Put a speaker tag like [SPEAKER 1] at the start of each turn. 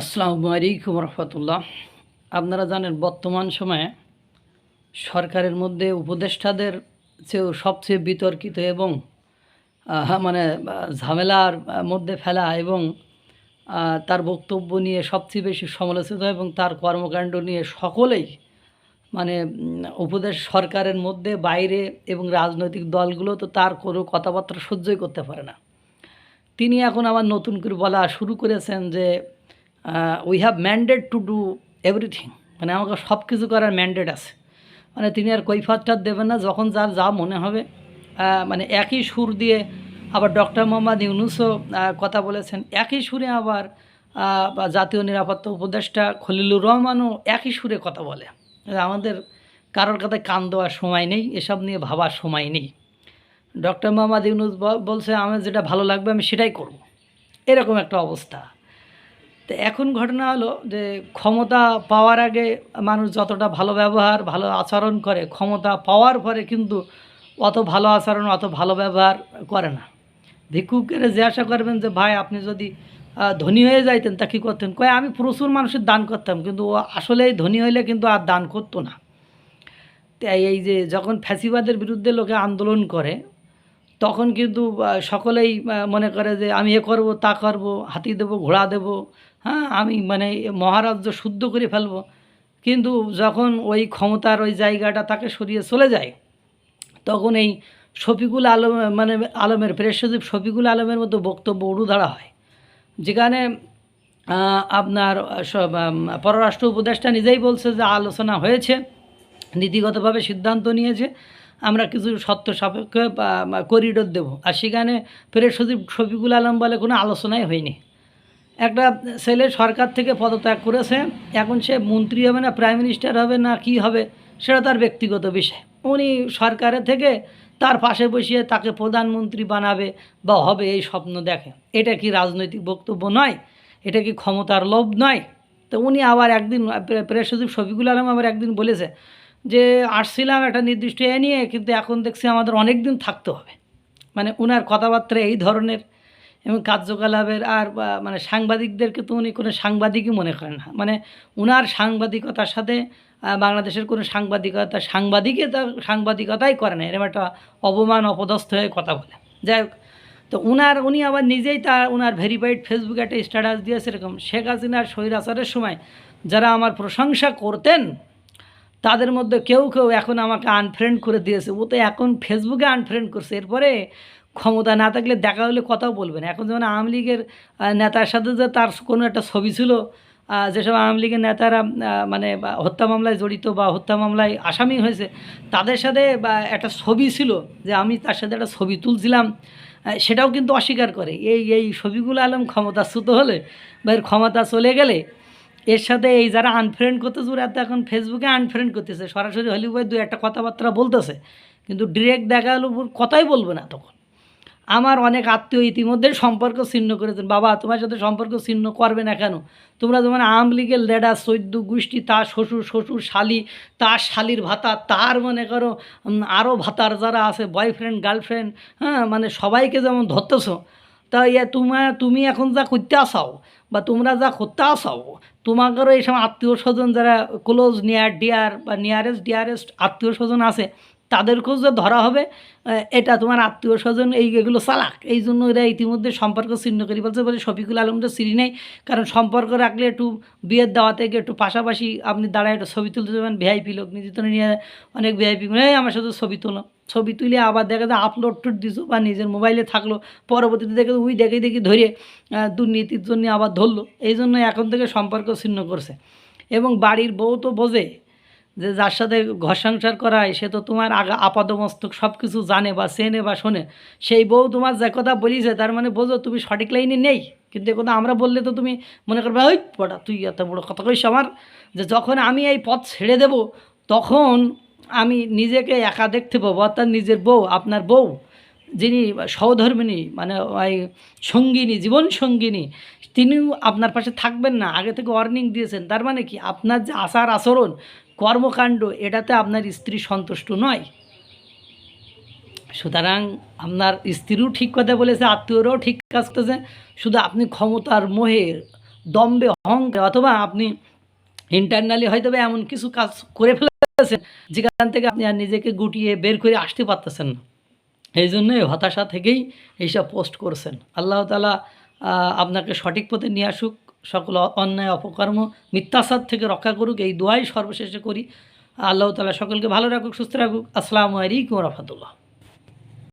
[SPEAKER 1] আসসালামু আলাইকুম রহমতুল্লাহ। আপনারা জানেন বর্তমান সময়ে সরকারের মধ্যে উপদেষ্টাদের চেয়েও সবচেয়ে বিতর্কিত এবং মানে ঝামেলার মধ্যে ফেলা এবং তার বক্তব্য নিয়ে সবচেয়ে বেশি সমালোচিত এবং তার কর্মকাণ্ড নিয়ে সকলেই মানে উপদেশ সরকারের মধ্যে, বাইরে এবং রাজনৈতিক দলগুলো তো তার কোনো কথাবার্তা সহ্যই করতে পারে না। তিনি এখন আবার নতুন করে বলা শুরু করেছেন যে we have mandate to do everything মানে আমাকে সব কিছু করার ম্যান্ডেট আছে। মানে তিনি আর কৈফাতটা দেবেন না, যখন যার যা মনে হবে। মানে একই সুর দিয়ে আবার ডক্টর মোহাম্মদ ইউনুসও কথা বলেছেন। একই সুরে আবার জাতীয় নিরাপত্তা উপদেষ্টা খলিলুর রহমানও একই সুরে কথা বলে। আমাদের কারোর কথায় কান দেওয়ার সময় নেই, এসব নিয়ে ভাবার সময় নেই। ডক্টর মোহাম্মদ ইউনুস বলছে, আমার যেটা ভালো লাগবে, আমি সেটাই করব। এরকম একটা অবস্থা। তো এখন ঘটনা হলো যে ক্ষমতা পাওয়ার আগে মানুষ যতটা ভালো ব্যবহার, ভালো আচরণ করে, ক্ষমতা পাওয়ার পরে কিন্তু অত ভালো আচরণ, অত ভালো ব্যবহার করে না। ভিক্ষুকের জিজ্ঞাসা করবেন যে, ভাই, আপনি যদি ধনী হয়ে যাইতেন, তা কী করতেন? কয়ে, আমি প্রচুর মানুষের দান করতাম, কিন্তু ও আসলেই ধনী হইলে কিন্তু আর দান করতো না। তাই এই যে যখন ফ্যাসিবাদের বিরুদ্ধে লোকে আন্দোলন করে, তখন কিন্তু সকলেই মনে করে যে, আমি এ করব, তা করব, হাতি দেবো, ঘোড়া দেবো হ্যাঁ আমি মানে মহারাজ্য শুদ্ধ করে ফেলব। কিন্তু যখন ওই ক্ষমতার ওই জায়গাটা তাকে সরিয়ে চলে যায়, তখন এই শফিকুল আলম মানে আলমের প্রেস সচিব শফিকুল আলমের মতো বক্তব্য উড়ুধারা হয়। যেখানে আপনার পররাষ্ট্র উপদেষ্টা নিজেই বলছে যে আলোচনা হয়েছে, নীতিগতভাবে সিদ্ধান্ত নিয়েছে, আমরা কিছু সত্য সাপেক্ষে করিডোর দেব। আর সেখানে প্রেস সচিব শফিকুল আলম বলে কোনো আলোচনাই হয়নি। একটা ছেলে সরকার থেকে পদত্যাগ করেছে, এখন সে মন্ত্রী হবে না প্রাইম মিনিস্টার হবে না, কি হবে, সেটা তার ব্যক্তিগত বিষয়। উনি সরকারের থেকে তার পাশে বসিয়ে তাকে প্রধানমন্ত্রী বানাবে বা হবে এই স্বপ্ন দেখে। এটা কি রাজনৈতিক বক্তব্য নয়, এটা কি ক্ষমতার লোভ নয়? তো উনি আবার একদিন, প্রে- প্রেস সচিব শফিকুল আলম আবার একদিন বলেছে যে, আসছিলাম একটা নির্দিষ্ট এ নিয়ে, কিন্তু এখন দেখছি আমাদের অনেক দিন থাকতে হবে। মানে ওনার কথাবার্তা এই ধরনের এবং কার্যকলাপের আর মানে সাংবাদিকদেরকে তো উনি কোনো সাংবাদিকই মনে করেন না। মানে উনার সাংবাদিকতার সাথে বাংলাদেশের কোনো সাংবাদিকতা সাংবাদিকে সাংবাদিকতাই করে না। এরকম একটা অপমান, অপদস্থ হয়ে কথা বলে। যাই হোক, তো উনার, উনি আবার নিজেই তার ওনার ভেরিফাইড ফেসবুকে একটা স্ট্যাটাস দিয়েছে এরকম। শেখ হাসিনার স্বৈরাচারের সময় যারা আমার প্রশংসা করতেন তাদের মধ্যে কেউ কেউ এখন আমাকে আনফ্রেন্ড করে দিয়েছে। ও তো এখন ফেসবুকে আনফ্রেন্ড করছে। এরপরে ক্ষমতা না থাকলে দেখা হলে কথাও বলবে না। এখন যেমন আওয়ামী লীগের নেতার সাথে যে তার কোনো একটা ছবি ছিল যেসব আওয়ামী লীগের নেতারা মানে হত্যা মামলায় জড়িত বা হত্যা মামলায় আসামি হয়েছে, তাদের সাথে একটা ছবি ছিল যে আমি তার সাথে একটা ছবি তুলছিলাম সেটাও কিন্তু অস্বীকার করে। এই এই ছবিগুলো আলম ক্ষমতাচ্যুত হলে বা এর ক্ষমতা চলে গেলে এর সাথে এই যারা আনফ্রেন্ড করতেছে, ওরা তো এখন ফেসবুকে আনফ্রেন্ড করতেছে। সরাসরি হলি হলিউডে দু একটা কথাবার্তা বলতেছে, কিন্তু ডিরেক্ট দেখা হলো কথাই বলবে না তখন। আমার অনেক আত্মীয় ইতিমধ্যে সম্পর্ক ছিন্ন করেছেন। বাবা, তোমার সাথে সম্পর্ক ছিন্ন করবে না কেন? তোমরা যেমন আওয়ামী লীগের লেডার সৈদ্য, গোষ্ঠী, তার শ্বশুর শ্বশুর শালি, তার শালির ভাতা, তার মনে করো আরও ভাতার যারা আছে বয়ফ্রেন্ড গার্লফ্রেন্ড হ্যাঁ মানে সবাইকে যেমন ধরতেছো তা ইয়ে তোমা তুমি এখন যা করতে আসাও বা তোমরা যা করতে আসাও এই সময় আত্মীয় স্বজন যারা ক্লোজ নিয়ার ডিয়ার বা নিয়ারেস্ট ডিয়ারেস্ট আত্মীয় স্বজন আছে তাদেরকেও যে ধরা হবে এটা তোমার আত্মীয় স্বজন এই এগুলো চালাক। এই জন্য এরা ইতিমধ্যে সম্পর্ক ছিন্ন করে বলছে বলে শফিকুল আলমটা চিনি নেই। কারণ সম্পর্ক রাখলে একটু বিয়ের দেওয়া থেকে একটু পাশাপাশি আপনি দাঁড়ায় একটা ছবি তুলতে যাবেন। ভিআইপি লোক নিজে নিয়ে অনেক ভিআইপি এই, আমার সাথে ছবি তোলো। ছবি তুলে আবার দেখা যায় আপলোড টুট দিছো বা নিজের মোবাইলে থাকল। পরবর্তীতে দেখে ওই দেখে দেখি ধরে দুর্নীতির জন্য আবার ধরলো। এই জন্য এখন থেকে সম্পর্ক ছিন্ন করছে। এবং বাড়ির বউ তো বোঝে যে যার সাথে ঘর সংসার করায়, সে তো তোমার আগা আপাদমস্তক সব কিছু জানে বা চেনে বা শোনে। সেই বউ তোমার যে কথা বলিছে, তার মানে বোঝো তুমি সঠিক লাইনে নেই। কিন্তু কথা আমরা বললে তো তুমি মনে করবে ওই বড়া, তুই এত বড় কথা কইস আমার যে যখন আমি এই পথ ছেড়ে দেব, তখন আমি নিজেকে একা দেখতে পাবো। অর্থাৎ নিজের বউ, আপনার বউ, যিনি সহধর্মিনী মানে ওই সঙ্গিনী, জীবন সঙ্গিনী, তিনিও আপনার পাশে থাকবেন না। আগে থেকে ওয়ার্নিং দিয়েছেন। তার মানে কি? আপনার যে আচার আচরণ কর্মকাণ্ড, এটাতে আপনার স্ত্রী সন্তুষ্ট নয়। সুতরাং আপনার স্ত্রীও ঠিক কথা বলেছে, আত্মীয়রাও ঠিক কাজ করতেছে। শুধু আপনি ক্ষমতার মোহে, দম্বে অহংকার, অথবা আপনি ইন্টারনালি হয়তো এমন কিছু কাজ করে ফেলেছেন, যেখান থেকে আপনি আর নিজেকে গুটিয়ে বের করে আসতে পারতেছেন না। এই জন্যই হতাশা থেকেই এইসব পোস্ট করছেন। আল্লাহ তালা আপনাকে সঠিক পথে নিয়ে আসুক। সকল অন্যায়, অপকর্ম মিথ্যাসাদ থেকে রক্ষা করুক, এই দোয়াই সর্বশেষে করি। আল্লাহ তালা সকলকে ভালো রাখুক, সুস্থ রাখুক। আসসালামু আলাইকুম রহমতুল্লাহ।